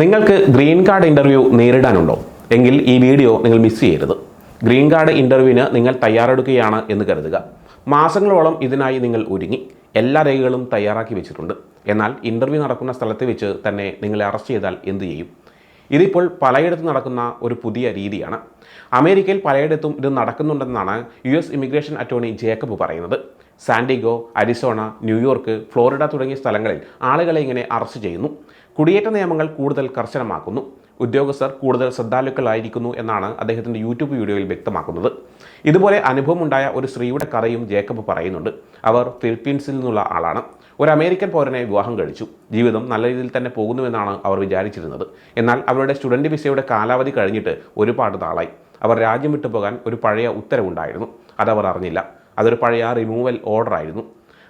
നിങ്ങൾക്ക് green card interview നേരിടാനുണ്ടോ? എങ്കിൽ ഈ വീഡിയോ നിങ്ങൾ മിസ് ചെയ്യരുത്. ഗ്രീൻ കാർഡ് ഇന്റർവ്യൂവിന് നിങ്ങൾ തയ്യാറെടുക്കുകയാണ് എന്ന് കരുതുക. മാസങ്ങളോളം ഇതിനായി നിങ്ങൾ ഒരുങ്ങി. എല്ലാ രേഖകളും തയ്യാറാക്കി വെച്ചിട്ടുണ്ട്. എന്നാൽ ഇന്റർവ്യൂ നടക്കുന്ന സ്ഥലത്ത് വെച്ച് തന്നെ നിങ്ങളെ അറസ്റ്റ് ചെയ്താൽ എന്ത് ചെയ്യും? ഇതിപ്പോൾ പലയിടത്തും നടക്കുന്ന ഒരു പുതിയ രീതിയാണ്. അമേരിക്കയിൽ പലയിടത്തും ഇത് നടക്കുന്നുണ്ടെന്നാണ് U S immigration attorney Jacob പറയുന്നത്. San Diego Arizona New York Florida തുടങ്ങിയ സ്ഥലങ്ങളിൽ ആളുകളെ ഇങ്ങനെ അറസ്റ്റ് ചെയ്യുന്നു. കുടിയേറ്റ നിയമങ്ങൾ കൂടുതൽ കർശനമാക്കുന്നു. ഉദ്യോഗസ്ഥർ കൂടുതൽ ശ്രദ്ധാലുക്കളായിരിക്കുന്നു എന്നാണ് അദ്ദേഹത്തിന്റെ യൂട്യൂബ് വീഡിയോയിൽ വ്യക്തമാക്കുന്നത്. ഇതുപോലെ അനുഭവമുണ്ടായ ഒരു സ്ത്രീയുടെ കഥയും ജേക്കബ് പറയുന്നുണ്ട്. അവർ ഫിലിപ്പീൻസിൽ നിന്നുള്ള ആളാണ്. ഒരു അമേരിക്കൻ പൗരനെ വിവാഹം കഴിച്ചു. ജീവിതം നല്ല രീതിയിൽ തന്നെ പോകുന്നുവെന്നാണ് അവർ വിചാരിച്ചിരുന്നത്. എന്നാൽ അവരുടെ സ്റ്റുഡന്റ് വിസയുടെ കാലാവധി കഴിഞ്ഞിട്ട് ഒരുപാട് നാളായി. അവർ രാജ്യം വിട്ടു പോകാൻ ഒരു പഴയ ഉത്തരവുണ്ടായിരുന്നു. അതവർ അറിഞ്ഞില്ല. അതൊരു പഴയ റിമൂവൽ ഓർഡർ ആയിരുന്നു.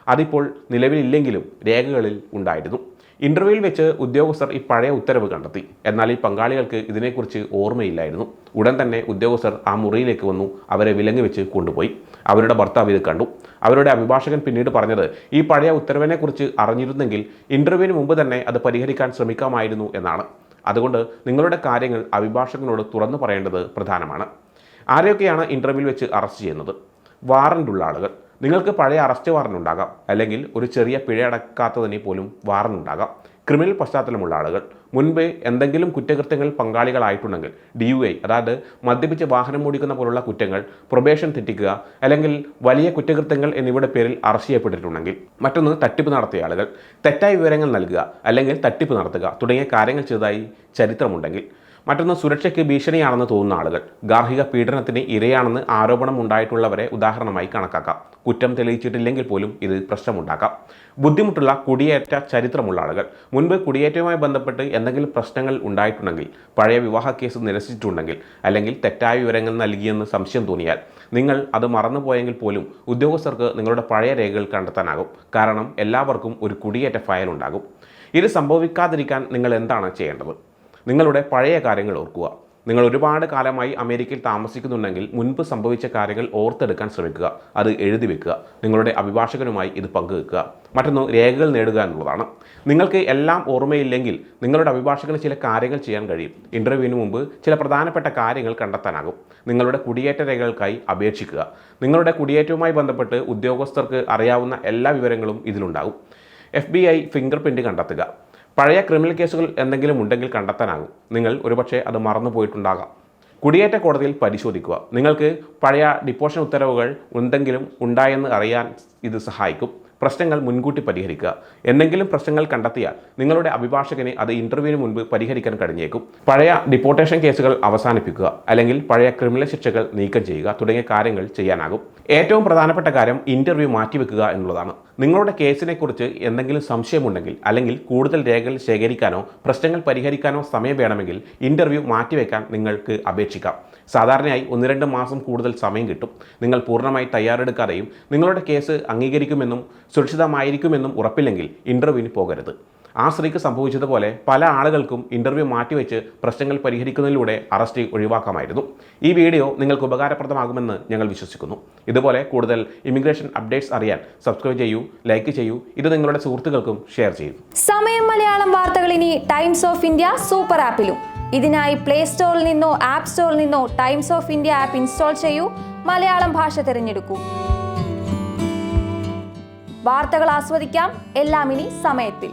അതിപ്പോൾ നിലവിലില്ലെങ്കിലും രേഖകളിൽ ഉണ്ടായിരുന്നു. ഇന്റർവ്യൂവിൽ വെച്ച് ഉദ്യോഗസ്ഥർ ഈ പഴയ ഉത്തരവ് കണ്ടെത്തി. എന്നാൽ ഈ പങ്കാളികൾക്ക് ഇതിനെക്കുറിച്ച് ഓർമ്മയില്ലായിരുന്നു. ഉടൻ തന്നെ ഉദ്യോഗസ്ഥർ ആ മുറിയിലേക്ക് വന്നു അവരെ വിലങ്ങ് വെച്ച് കൊണ്ടുപോയി. അവരുടെ ഭർത്താവ് ഇത് കണ്ടു. അവരുടെ അഭിഭാഷകൻ പിന്നീട് പറഞ്ഞത് ഈ പഴയ ഉത്തരവിനെക്കുറിച്ച് അറിഞ്ഞിരുന്നെങ്കിൽ ഇന്റർവ്യൂവിന് മുമ്പ് തന്നെ അത് പരിഹരിക്കാൻ ശ്രമിക്കാമായിരുന്നു എന്നാണ്. അതുകൊണ്ട് നിങ്ങളുടെ കാര്യങ്ങൾ അഭിഭാഷകനോട് തുറന്നു പറയേണ്ടത് പ്രധാനമാണ്. ആരെയൊക്കെയാണ് ഇന്റർവ്യൂവിൽ വെച്ച് അറസ്റ്റ് ചെയ്യുന്നത്? വാറന്റ് ഉള്ള ആളുകൾ നിങ്ങൾക്ക് പഴയ അറസ്റ്റ് വാറന്റ് ഉണ്ടാകാം അല്ലെങ്കിൽ ഒരു ചെറിയ പിഴ അടക്കാത്തതിനെ പോലും വാറന്റ് ഉണ്ടാകാം ക്രിമിനൽ പശ്ചാത്തലമുള്ള ആളുകൾ. മുൻപേ എന്തെങ്കിലും കുറ്റകൃത്യങ്ങൾ പങ്കാളികളായിട്ടുണ്ടെങ്കിൽ ഡി യു ഐ അതായത് മദ്യപിച്ച് വാഹനം ഓടിക്കുന്ന പോലുള്ള കുറ്റങ്ങൾ പ്രൊബേഷൻ തെറ്റിക്കുക അല്ലെങ്കിൽ വലിയ കുറ്റകൃത്യങ്ങൾ എന്നിവയുടെ പേരിൽ അറസ്റ്റ് ചെയ്യപ്പെട്ടിട്ടുണ്ടെങ്കിൽ മറ്റൊന്ന് തട്ടിപ്പ് നടത്തിയ ആളുകൾ. തെറ്റായ വിവരങ്ങൾ നൽകുക അല്ലെങ്കിൽ തട്ടിപ്പ് നടത്തുക തുടങ്ങിയ കാര്യങ്ങൾ ചെയ്തതായി ചരിത്രമുണ്ടെങ്കിൽ. മറ്റൊന്ന് സുരക്ഷയ്ക്ക് ഭീഷണിയാണെന്ന് തോന്നുന്ന ആളുകൾ. ഗാർഹിക പീഡനത്തിന് ഇരയാണെന്ന് ആരോപണം ഉണ്ടായിട്ടുള്ളവരെ ഉദാഹരണമായി കണക്കാക്കാം. കുറ്റം തെളിയിച്ചിട്ടില്ലെങ്കിൽ പോലും ഇത് പ്രശ്നമുണ്ടാക്കാം. ബുദ്ധിമുട്ടുള്ള കുടിയേറ്റ ചരിത്രമുള്ള ആളുകൾ. മുൻപ് കുടിയേറ്റവുമായി ബന്ധപ്പെട്ട് എന്തെങ്കിലും പ്രശ്നങ്ങൾ ഉണ്ടായിട്ടുണ്ടെങ്കിൽ പഴയ വിവാഹ കേസ് നിരസിച്ചിട്ടുണ്ടെങ്കിൽ അല്ലെങ്കിൽ തെറ്റായ വിവരങ്ങൾ നൽകിയെന്ന് സംശയം തോന്നിയാൽ നിങ്ങൾ അത് മറന്നുപോയെങ്കിൽ പോലും ഉദ്യോഗസ്ഥർക്ക് നിങ്ങളുടെ പഴയ രേഖകൾ കണ്ടെത്താനാകും. കാരണം എല്ലാവർക്കും ഒരു കുടിയേറ്റ ഫയൽ ഉണ്ടാകും. ഇത് സംഭവിക്കാതിരിക്കാൻ നിങ്ങൾ എന്താണ് ചെയ്യേണ്ടത്? നിങ്ങളുടെ പഴയ കാര്യങ്ങൾ ഓർക്കുക. നിങ്ങൾ ഒരുപാട് കാലമായി അമേരിക്കയിൽ താമസിക്കുന്നുണ്ടെങ്കിൽ മുൻപ് സംഭവിച്ച കാര്യങ്ങൾ ഓർത്തെടുക്കാൻ ശ്രമിക്കുക. അത് എഴുതി വെക്കുക. നിങ്ങളുടെ അഭിഭാഷകനുമായി ഇത് പങ്കുവെക്കുക. മറ്റൊന്ന് രേഖകൾ നേടുക എന്നുള്ളതാണ്. നിങ്ങൾക്ക് എല്ലാം ഓർമ്മയില്ലെങ്കിൽ നിങ്ങളുടെ അഭിഭാഷകന് ചില കാര്യങ്ങൾ ചെയ്യാൻ കഴിയും. ഇന്റർവ്യൂവിന് മുമ്പ് ചില പ്രധാനപ്പെട്ട കാര്യങ്ങൾ കണ്ടെത്താനാകും. നിങ്ങളുടെ കുടിയേറ്റ രേഖകൾക്കായി അപേക്ഷിക്കുക. നിങ്ങളുടെ കുടിയേറ്റവുമായി ബന്ധപ്പെട്ട് ഉദ്യോഗസ്ഥർക്ക് അറിയാവുന്ന എല്ലാ വിവരങ്ങളും ഇതിലുണ്ടാകും. F B I fingerprint കണ്ടെത്തുക. പഴയ ക്രിമിനൽ കേസുകൾ എന്തെങ്കിലും ഉണ്ടെങ്കിൽ കണ്ടെത്താനാകും. നിങ്ങൾ ഒരുപക്ഷെ അത് മറന്നു പോയിട്ടുണ്ടാകാം. കുടിയേറ്റ കോടതിയിൽ പരിശോധിക്കുക. നിങ്ങൾക്ക് പഴയ ഡിപ്പോഷൻ ഉത്തരവുകൾ എന്തെങ്കിലും ഉണ്ടായെന്ന് അറിയാൻ ഇത് സഹായിക്കും. പ്രശ്നങ്ങൾ മുൻകൂട്ടി പരിഹരിക്കുക. എന്തെങ്കിലും പ്രശ്നങ്ങൾ കണ്ടെത്തിയാൽ നിങ്ങളുടെ അഭിഭാഷകനെ അത് ഇന്റർവ്യൂവിന് മുൻപ് പരിഹരിക്കാൻ കഴിഞ്ഞേക്കും. പഴയ ഡിപ്പോർട്ടേഷൻ കേസുകൾ അവസാനിപ്പിക്കുക. അല്ലെങ്കിൽ പഴയ ക്രിമിനൽ ശിക്ഷകൾ നീക്കം ചെയ്യുക. തുടങ്ങിയ കാര്യങ്ങൾ ചെയ്യാനാകും. ഏറ്റവും പ്രധാനപ്പെട്ട കാര്യം ഇന്റർവ്യൂ മാറ്റിവെക്കുക എന്നുള്ളതാണ്. നിങ്ങളുടെ കേസിനെക്കുറിച്ച് എന്തെങ്കിലും സംശയമുണ്ടെങ്കിൽ അല്ലെങ്കിൽ കൂടുതൽ രേഖകൾ ശേഖരിക്കാനോ പ്രശ്നങ്ങൾ പരിഹരിക്കാനോ സമയം വേണമെങ്കിൽ ഇന്റർവ്യൂ മാറ്റിവെക്കാൻ നിങ്ങൾക്ക് അപേക്ഷിക്കാം. സാധാരണയായി ഒന്ന് രണ്ട് മാസം കൂടുതൽ സമയം കിട്ടും. നിങ്ങൾ പൂർണമായി തയ്യാറെടുക്കാതെയും നിങ്ങളുടെ കേസ് അംഗീകരിക്കുമെന്നും സുരക്ഷിതമായിരിക്കുമെന്നും ഉറപ്പില്ലെങ്കിൽ ഇന്റർവ്യൂവിന് പോകരുത്. ആ സ്ത്രീക്ക് സംഭവിച്ചതുപോലെ പല ആളുകൾക്കും ഇന്റർവ്യൂ മാറ്റിവെച്ച് പ്രശ്നങ്ങൾ പരിഹരിക്കുന്നതിലൂടെ അറസ്റ്റ് ഒഴിവാക്കാമായിരുന്നു. ഈ വീഡിയോ നിങ്ങൾക്ക് ഉപകാരപ്രദമാകുമെന്ന് ഞങ്ങൾ വിശ്വസിക്കുന്നു. ഇതുപോലെ കൂടുതൽ ഇമിഗ്രേഷൻ അപ്ഡേറ്റ്സ് അറിയാൻ സബ്സ്ക്രൈബ് ചെയ്യൂ ലൈക്ക് ചെയ്യൂ ഇത് നിങ്ങളുടെ സുഹൃത്തുക്കൾക്കും ഷെയർ ചെയ്യൂ. സമയം മലയാളം വാർത്തകൾ ഇനി ടൈംസ് ഓഫ് ഇന്ത്യ സൂപ്പർ ആപ്പിലും ഇതിനായി പ്ലേ സ്റ്റോറിൽ നിന്നോ ആപ്പ് സ്റ്റോറിൽ നിന്നോ Times of India app install ചെയ്യൂ. മലയാളം ഭാഷ തിരഞ്ഞെടുക്കൂ. വാർത്തകൾ ആസ്വദിക്കാം. എല്ലാം ഇനി സമയത്തിൽ.